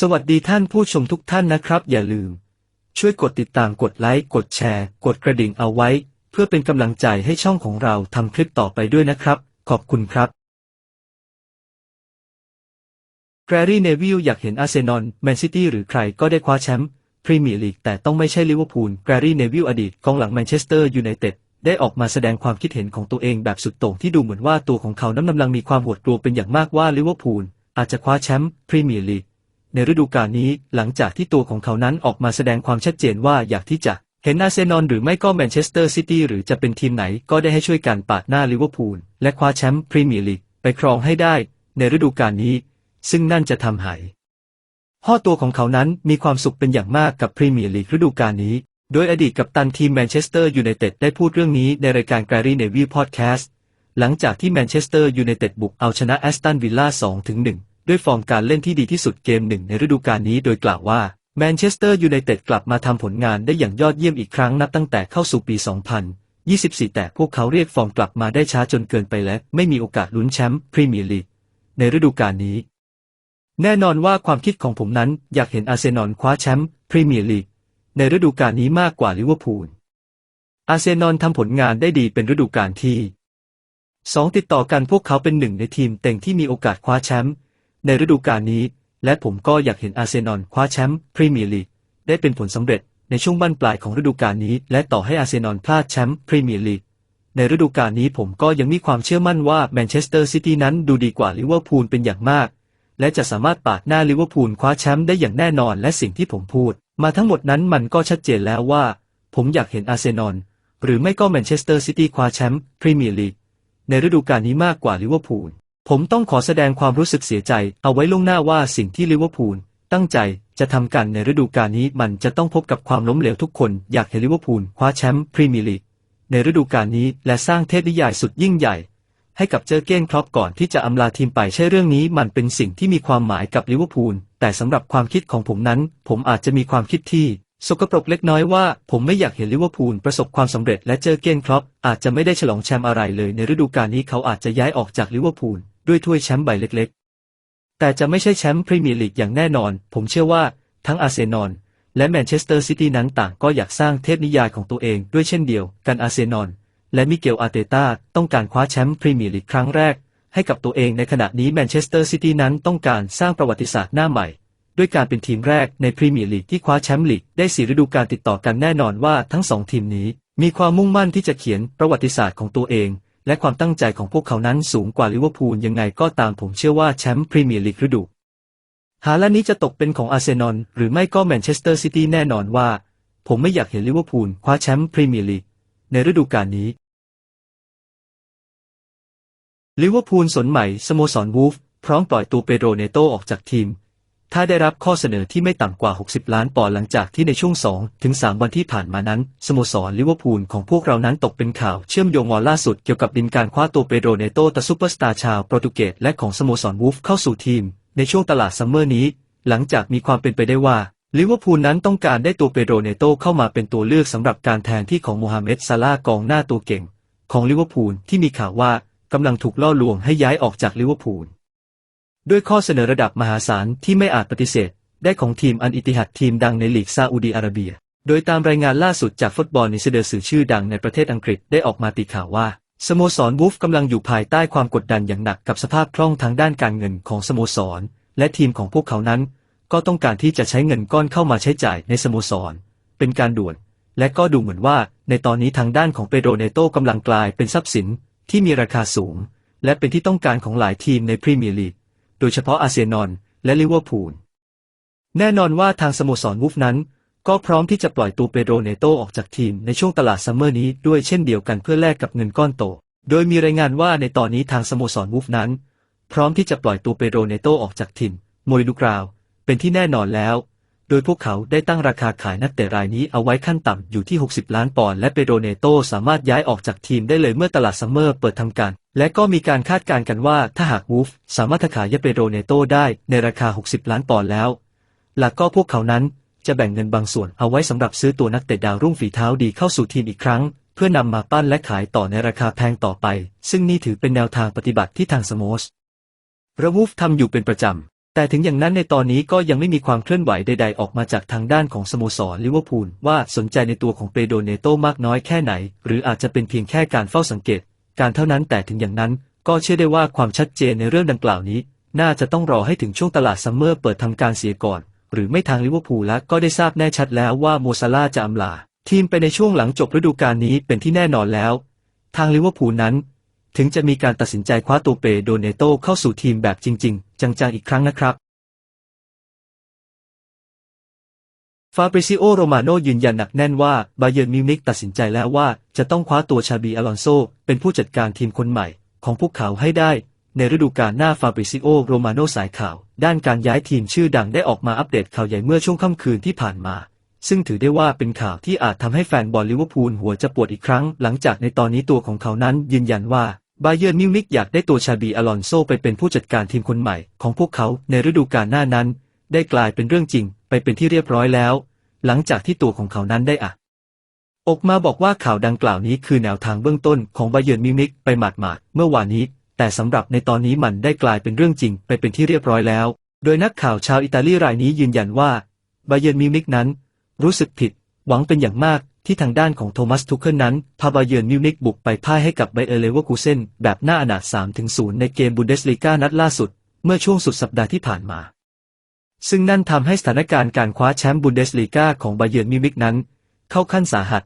สวัสดีท่านผู้ชมทุกท่านนะครับ อย่าลืม ช่วยกดติดตามกดไลค์กดแชร์ กดกระดิ่งเอาไว้ เพื่อเป็นกำลังใจให้ช่องของเราทำคลิปต่อไปด้วยนะครับ ขอบคุณครับแกรรี่เนวิลอยากเห็นอาร์เซนอลแมนซิตี้หรือใครก็ได้คว้าแชมป์พรีเมียร์ลีกแต่ต้องไม่ใช่ลิเวอร์พูลแกรรี่เนวิลอดีตกองหลังแมนเชสเตอร์ยูไนเต็ดได้ออกมาแสดงความคิดเห็นของตัวเองแบบสุดโต่งที่ดูเหมือนว่าตัวของเขานั้นกำลังมีความหวดกลัวเป็นอย่างมากว่าลิเวอร์พูลอาจจะคว้าแชมป์พรีเมียร์ลีก ในฤดูกาลนี้ หลังจากที่ตัวของเขานั้นออกมาแสดงความชัดเจนว่าอยากที่จะเห็นอาร์เซนอลหรือไม่ก็แมนเชสเตอร์ซิตี้หรือจะเป็นทีมไหนก็ได้ให้ช่วยกันปาดหน้าลิเวอร์พูลและคว้าแชมป์พรีเมียร์ลีกไปครองให้ได้ ในฤดูกาลนี้ ซึ่งนั่นจะทำให้พ่อตัวของเขานั้นมีความสุขเป็นอย่างมากกับพรีเมียร์ลีกฤดูกาลนี้ โดยอดีตกัปตันทีมแมนเชสเตอร์ยูไนเต็ดได้พูดเรื่องนี้ในรายการแกรรี่เนวีพอดแคสต์หลังจากที่แมนเชสเตอร์ยูไนเต็ดบุกเอาชนะแอสตันวิลล่า2-1 ด้วยฟอร์มการเล่นที่ดีที่สุดเกมหนึ่งในฤดูกาลนี้โดยกล่าวว่าแมนเชสเตอร์ยูไนเต็ดกลับมาทำผลงานได้อย่างยอดเยี่ยมอีกครั้งนับตั้งแต่เข้าสู่ปี 2024 แต่พวกเขาเรียกฟอร์มกลับมาได้ช้าจนเกินไปและไม่มีโอกาสลุ้นแชมป์พรีเมียร์ลีกในฤดูกาลนี้ แน่นอนว่าความคิดของผมนั้นอยากเห็นอาร์เซนอลคว้าแชมป์พรีเมียร์ลีกในฤดูกาลนี้มากกว่าลิเวอร์พูล อาร์เซนอลทำผลงานได้ดีเป็นฤดูกาลที่สองติดต่อกันพวกเขาเป็นหนึ่งในทีมเต็งที่มีโอกาสคว้าแชมป์ ในฤดูกาลนี้ และผมก็อยากเห็นอาร์เซนอลคว้าแชมป์พรีเมียร์ลีกได้เป็นผลสำเร็จในช่วงบั้นปลายของฤดูกาลนี้ และต่อให้อาร์เซนอลพลาดแชมป์พรีเมียร์ลีกในฤดูกาลนี้ผมก็ยังมีความเชื่อมั่นว่าแมนเชสเตอร์ซิตี้นั้นดูดีกว่าลิเวอร์พูลเป็นอย่างมาก และจะสามารถปาดหน้าลิเวอร์พูลคว้าแชมป์ได้อย่างแน่นอนและสิ่งที่ผมพูด มาทั้งหมดนั้นมันก็ชัดเจนแล้วว่า ผมอยากเห็นอาร์เซนอลหรือไม่ก็แมนเชสเตอร์ซิตี้คว้าแชมป์พรีเมียร์ลีกในฤดูกาลนี้มากกว่าลิเวอร์พูล ผมต้องขอแสดงความรู้สึกเสียใจเอาไว้ล่วงหน้าว่าสิ่งที่ลิเวอร์พูลตั้งใจจะทำกันในฤดูกาลนี้มันจะต้องพบกับความล้มเหลวทุกคนอยากเห็นลิเวอร์พูลคว้าแชมป์พรีเมียร์ลีกในฤดูกาลนี้และสร้างเทพนิยายสุดยิ่งใหญ่ ให้กับเจอเก้นครอปก่อนที่จะอำลาทีมไปใช่เรื่องนี้มันเป็นสิ่งที่มีความหมายกับลิเวอร์พูลแต่สำหรับความคิดของผมนั้น ผมอาจจะมีความคิดที่ สกปรกเล็กน้อยว่า ผมไม่อยากเห็นลิเวอร์พูลประสบความสำเร็จและเจอเก้นครอปอาจจะไม่ได้ฉลองแชมป์อะไรเลย ในฤดูกาลนี้เขาอาจจะย้ายออกจากลิเวอร์พูล ด้วยถ้วยแชมป์ใบเล็กๆ แต่จะไม่ใช่แชมป์พรีเมียร์ลีกอย่างแน่นอน ผมเชื่อว่าทั้งอาร์เซนอลและแมนเชสเตอร์ซิตี้นั้นต่างก็อยากสร้างเทพนิยายของตัวเองด้วยเช่นเดียวกันอาร์เซนอลและมิเกลอาร์เตต้าต้องการคว้าแชมป์พรีเมียร์ลีกครั้งแรก ให้กับตัวเองในขณะนี้แมนเชสเตอร์ซิตี้นั้นต้องการสร้างประวัติศาสตร์หน้าใหม่ ด้วยการเป็นทีมแรกในพรีเมียร์ลีกที่คว้าแชมป์ลีกได้สี่ฤดูกาลติดต่อกันแน่นอนว่าทั้งสองทีมนี้ มีความมุ่งมั่นที่จะเขียนประวัติศาสตร์ของตัวเอง และความตั้งใจของพวกเขานั้นสูงกว่าลิเวอร์พูลยังไงก็ตามผมเชื่อว่าแชมป์พรีเมียร์ลีกฤดูหาและนี้จะตกเป็นของอาร์เซนอลหรือไม่ก็แมนเชสเตอร์ซิตี้แน่นอนว่า ผมไม่อยากเห็นลิเวอร์พูลคว้าแชมป์พรีเมียร์ลีกในฤดูกาลนี้ลิเวอร์พูลสนใหม่สโมสรวูฟพร้อมปล่อยตัวเปโดรเนโตออกจากทีม ถ้าได้รับข้อเสนอที่ไม่ต่ำกว่า 60 ล้านปอนด์หลังจากที่ในช่วง 2 ถึง 3 วันที่ผ่านมานั้น สโมสรลิเวอร์พูลของพวกเรานั้นตกเป็นข่าวเชื่อมโยงวอลล่าสุดเกี่ยวกับดินการคว้าตัวเปโดรเนโตตะซูเปอร์สตาร์ชาวโปรตุเกสและของสโมสรวูฟเข้าสู่ทีม ในช่วงตลาดซัมเมอร์นี้ หลังจากมีความเป็นไปได้ว่าลิเวอร์พูลนั้นต้องการได้ตัวเปโดรเนโตเข้ามาเป็นตัวเลือกสำหรับการแทนที่ของโมฮัมเหม็ดซาลากองหน้าตัวเก่ง ของลิเวอร์พูลที่มีข่าวว่ากำลังถูกล่อลวงให้ย้ายออกจากลิเวอร์พูล ด้วยข้อเสนอระดับมหาศาลที่ไม่อาจปฏิเสธ ได้ของทีมอันอิติฮัดทีมดังในลีกซาอุดีอาระเบีย โดยตามรายงานล่าสุดจากฟุตบอลนิสเดอร์สื่อชื่อดังในประเทศอังกฤษได้ออกมาตีข่าวว่า สโมสรวูฟกำลังอยู่ภายใต้ความกดดันอย่างหนักกับสภาพคล่องทางด้านการเงินของสโมสร และทีมของพวกเขานั้น ก็ต้องการที่จะใช้เงินก้อนเข้ามาใช้จ่ายในสโมสร เป็นการด่วน และก็ดูเหมือนว่า ในตอนนี้ทางด้านของเปโดรเนโตกำลังกลายเป็นทรัพย์สินที่มีราคาสูง และเป็นที่ต้องการของหลายทีมในพรีเมียร์ลีก โดยเฉพาะอาเซียนอนและลิเวอร์พูล แน่นอนว่าทางสโมสรวูฟนั้น ก็พร้อมที่จะปล่อยตัวเปโดรเนโตออกจากทีมในช่วงตลาดซัมเมอร์นี้ด้วยเช่นเดียวกันเพื่อแลกกับเงินก้อนโต โดยมีรายงานว่าในตอนนี้ทางสโมสรวูฟนั้น พร้อมที่จะปล่อยตัวเปโดรเนโตออกจากทีมโมริลูกราว เป็นที่แน่นอนแล้ว โดยพวกเขาได้ตั้งราคาขายนักเตะรายนี้เอาไว้ขั้นต่ำอยู่ที่ 60 ล้านปอนด์และเปโดรเนโตสามารถย้ายออกจากทีมได้เลยเมื่อตลาดซัมเมอร์เปิดทำการ และก็มีการคาดการณ์กันว่าถ้าหากวูฟสามารถขายเปโดรเนโตได้ในราคา 60 ล้านปอนด์แล้ว หลักก็พวกเขานั้นจะแบ่งเงินบางส่วนเอาไว้สำหรับซื้อตัวนักเตะดาวรุ่งฝีเท้าดีเข้าสู่ทีมอีกครั้ง เพื่อนำมาปั้นและขายต่อในราคาแพงต่อไป ซึ่งนี่ถือเป็นแนวทางปฏิบัติที่ทางสโมสระวูฟทำอยู่เป็นประจำ แต่ถึงอย่างนั้นในตอนนี้ก็ยังไม่มีความเคลื่อนไหวใดๆออกมาจากทางด้านของสโมสรลิเวอร์พูลว่าสนใจในตัวของเปโดเนโตมากน้อยแค่ไหน หรืออาจจะเป็นเพียงแค่การเฝ้าสังเกต การเท่านั้นแต่ถึงอย่างนั้นก็เชื่อได้ว่าความชัดเจนในเรื่องดังกล่าวนี้ น่าจะต้องรอให้ถึงช่วงตลาดซัมเมอร์เปิดทำการเสียก่อน หรือไม่ทางลิเวอร์พูลและก็ได้ทราบแน่ชัดแล้วว่าโมซาลาจะอำลา ทีมไปในช่วงหลังจบฤดูกาลนี้เป็นที่แน่นอนแล้ว ทางลิเวอร์พูลนั้น ถึงจะมีการตัดสินใจคว้าตัวเปโดเนโตเข้าสู่ทีมแบบจริง ๆ จังๆ อีกครั้งนะครับฟาบริซิโอ โรมาโนยืนยันหนักแน่นว่าบาเยิร์นมิวนิกตัดสินใจแล้วว่าจะต้องคว้าตัวชาบีอลอนโซ เป็นผู้จัดการทีมคนใหม่ของพวกเขาให้ได้ ในฤดูกาลหน้าฟาบริซิโอ โรมาโนสายข่าว ด้านการย้ายทีมชื่อดังได้ออกมาอัปเดตข่าวใหญ่เมื่อช่วงค่ำคืนที่ผ่านมา ซึ่งถือได้ว่าเป็นข่าวที่อาจทำให้แฟนบอลลิเวอร์พูลหัวจะปวดอีกครั้ง หลังจากในตอนนี้ตัวของเขานั้นยืนยันว่า บาเยิร์มิวนิกอยากได้ตัวชาบีอลอนโซไปเป็นผู้จัดการทีมคนใหม่ของพวกเขาในฤดูกาลหน้านั้น ได้กลายเป็นเรื่องจริงไปเป็นที่เรียบร้อยแล้ว หลังจากที่ตัวของเขานั้นได้อะออกมาบอกว่าข่าวดังกล่าวนี้คือแนวทางเบื้องต้นของบาเยิร์มิวนิกไปหมาดๆเมื่อวานนี้ แต่สำหรับในตอนนี้มันได้กลายเป็นเรื่องจริงไปเป็นที่เรียบร้อยแล้ว โดยนักข่าวชาวอิตาลีรายนี้ยืนยันว่าบาเยิร์มิวนิกนั้น รู้สึกผิด หวังเป็นอย่างมาก ที่ทางด้านของโทมัสทุกเคิลนั้น พาบาเยิร์นมิวนิกบุกไปพ่ายให้กับไบเออร์เลเวอร์คูเซนแบบหน้าอนาถ3-0 ในเกมบุนเดสลีกานัดล่าสุด เมื่อช่วงสุดสัปดาห์ที่ผ่านมา ซึ่งนั่นทำให้สถานการณ์การคว้าแชมป์บุนเดสลีกาของบาเยิร์นมิวนิกนั้น เข้าขั้นสาหัส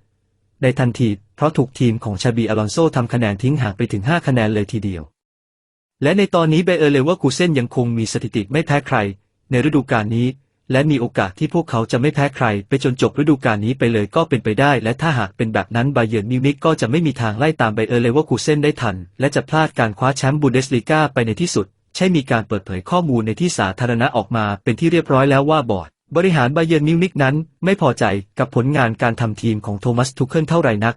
ในทันที เพราะถูกทีมของชาบีอลอนโซทำคะแนนทิ้งห่างไปถึง 5 คะแนนเลยทีเดียว และในตอนนี้ไบเออร์เลเวอร์คูเซนยังคงมีสถิติไม่แพ้ใคร ในฤดูกาลนี้ และมีโอกาสที่พวกเขาจะไม่แพ้ใคร ไปจนจบฤดูกาลนี้ไปเลยก็เป็นไปได้ และถ้าหากเป็นแบบนั้นบาเยิร์นมิวนิกก็จะไม่มีทางไล่ตามไบเออร์เลเวอร์คูเซนได้ทัน และจะพลาดการคว้าแชมป์บุนเดสลีกาไปในที่สุด ใช่มีการเปิดเผยข้อมูลในที่สาธารณะออกมาเป็นที่เรียบร้อยแล้วว่าบอร์ดบริหารบาเยิร์นมิวนิกนั้น ไม่พอใจกับผลงานการทำทีมของโทมัสทุกเคิลเท่าไหร่นัก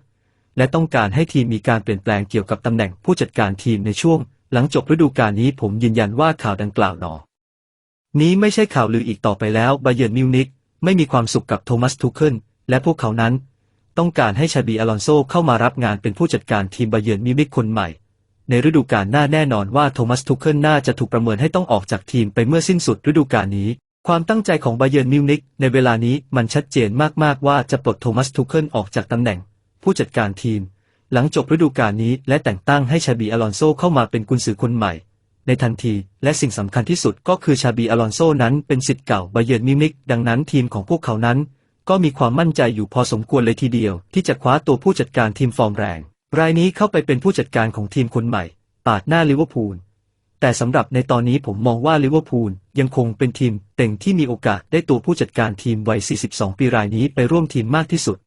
และต้องการให้ทีมมีการเปลี่ยนแปลงเกี่ยวกับตำแหน่งผู้จัดการทีมในช่วง หลังจบฤดูกาลนี้ผมยืนยันว่าข่าวดังกล่าวหนอ นี้ไม่ใช่ข่าวลืออีกต่อไปแล้วบาเยิร์นมิวนิกไม่มีความสุขกับโทมัสทุกเคิลและพวกเขานั้น ต้องการให้ชาบีอลอนโซเข้ามารับงานเป็นผู้จัดการทีมบาเยิร์นมิวนิกคนใหม่ ในฤดูกาลหน้าแน่นอนว่าโทมัสทุกเคิลน่าจะถูกประเมินให้ต้องออกจากทีมไปเมื่อสิ้นสุดฤดูกาลนี้ ความตั้งใจของบาเยิร์นมิวนิกในเวลานี้มันชัดเจนมากๆว่าจะปลดโทมัสทุกเคิลออกจากตำแหน่ง ผู้จัดการทีม หลังจบฤดูกาลนี้และแต่งตั้งให้ชาบีอลอนโซเข้ามาเป็นกุนซือคนใหม่ ในทันที และสิ่งสำคัญที่สุดก็คือชาบีอลอนโซนั้นเป็นสิทธิ์เก่าบาเยิร์นมิวนิก ดังนั้นทีมของพวกเขานั้น ก็มีความมั่นใจอยู่พอสมควรเลยทีเดียว ที่จะคว้าตัวผู้จัดการทีมฟอร์มแรง รายนี้เข้าไปเป็นผู้จัดการของทีมคนใหม่ ปาดหน้าลิเวอร์พูลแต่สำหรับในตอนนี้ผมมองว่าลิเวอร์พูลยังคงเป็นทีมเต็งที่มีโอกาสได้ตัวผู้จัดการทีมวัย 42 ปีรายนี้ไปร่วมทีมมากที่สุด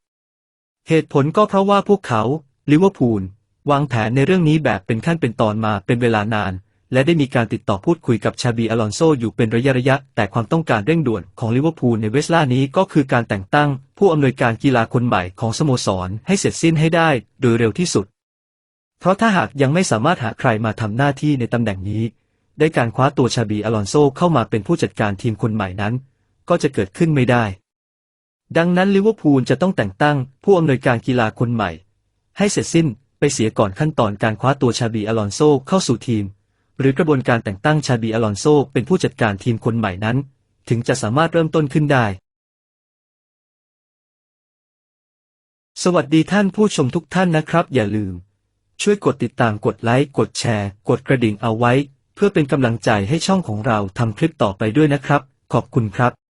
เหตุผลก็เพราะว่าพวกเขาลิเวอร์พูลวางแผนในเรื่องนี้แบบเป็นขั้นเป็นตอนมาเป็นเวลานาน และได้มีการติดต่อพูดคุยกับชาบีอลอนโซอยู่เป็นระยะระยะ แต่ความต้องการเร่งด่วนของลิเวอร์พูลในเวสล่านี้ก็คือการแต่งตั้ง ผู้อำนวยการกีฬาคนใหม่ของสโมสรให้เสร็จสิ้นให้ได้โดยเร็วที่สุด เพราะถ้าหากยังไม่สามารถหาใครมาทำหน้าที่ในตำแหน่งนี้ ได้การคว้าตัวชาบีอลอนโซเข้ามาเป็นผู้จัดการทีมคนใหม่นั้น ก็จะเกิดขึ้นไม่ได้ ดังนั้นลิเวอร์พูลจะต้องแต่งตั้ง ผู้อำนวยการกีฬาคนใหม่ ให้เสร็จสิ้นไปเสียก่อนขั้นตอนการคว้าตัวชาบีอลอนโซเข้าสู่ทีม หรือกระบวนการแต่งตั้งชาบีอลอนโซเป็นผู้จัดการทีมคนใหม่นั้น ถึงจะสามารถเริ่มต้นขึ้นได้ สวัสดีท่านผู้ชมทุกท่านนะครับ อย่าลืม ช่วยกดติดตามกดไลค์กดแชร์ กดกระดิ่งเอาไว้ เพื่อเป็นกำลังใจให้ช่องของเราทำคลิปต่อไปด้วยนะครับ ขอบคุณครับ